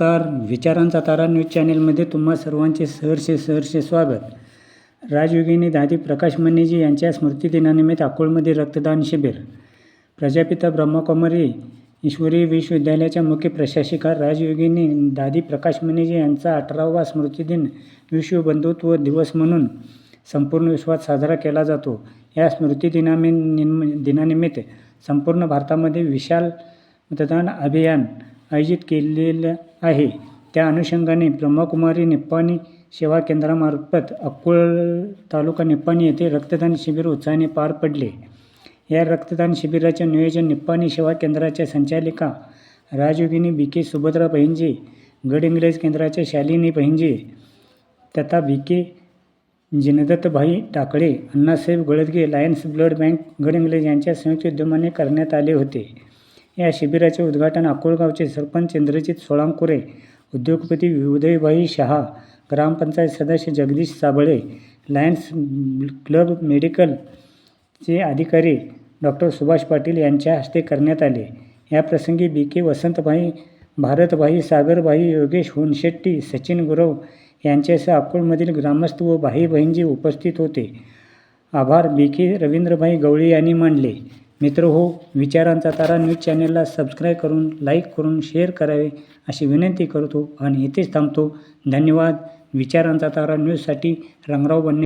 नमस्कार. विचारांचा तारा न्यूज चॅनेलमध्ये तुम्हा सर्वांचे सहर्षे सहर्षे स्वागत. राजयोगिनी दादी प्रकाश मनेजी यांच्या स्मृतिदिनानिमित्त अकोळमध्ये रक्तदान शिबिर. प्रजापिता ब्रह्मकुमारी ईश्वरी विश्वविद्यालयाच्या मुख्य प्रशासिका राजयोगिनी दादी प्रकाश मनेजी यांचा अठरावा स्मृतिदिन विश्वबंधुत्व दिवस म्हणून संपूर्ण विश्वात साजरा केला जातो. या स्मृतिदिनामि निम दिनानिमित्त संपूर्ण भारतामध्ये विशाल मतदान अभियान आयोजित केलेलं आहे. त्या अनुषंगाने ब्रह्मकुमारी निप्पाणी सेवा केंद्रामार्फत अकोल तालुका निप्पाणी येथे रक्तदान शिबिर उत्साहाने पार पडले. या रक्तदान शिबिराचे नियोजन निप्पाणी सेवा केंद्राच्या संचालिका राजयोगिनी बी के सुभद्रा बहिंजे गडइंग्रज केंद्राच्या शालिनी बहिंजे तथा B K Jinadattabhai Takale Annasaheb Galadage Lions Blood Bank Gad Gadhinglaj यांच्या संयुक्त उद्यमाने करण्यात आले होते. या शिबिराचे उद्घाटन अकोळगावचे सरपंच इंद्रजित सोळांकुरे उद्योगपती उदयभाई शहा ग्रामपंचायत सदस्य जगदीश साबळे लायन्स क्लब मेडिकलचे अधिकारी डॉक्टर सुभाष पाटील यांच्या हस्ते करण्यात आले. याप्रसंगी बी के वसंतभाई भारतभाई सागरभाई योगेश होनशेट्टी सचिन गुरव यांच्यासह अकोलमधील ग्रामस्थ व भाई बहिणजी उपस्थित होते. आभार बी के रवींद्रभाई गवळी यांनी मानले. मित्र हो विचारांचा तारा न्यूज चॅनेलला सबस्क्राईब करून लाईक करून शेअर करावे अशी विनंती करतो आणि इथेच थांबतो. धन्यवाद. विचारांचा तारा न्यूजसाठी रंगराव बनणे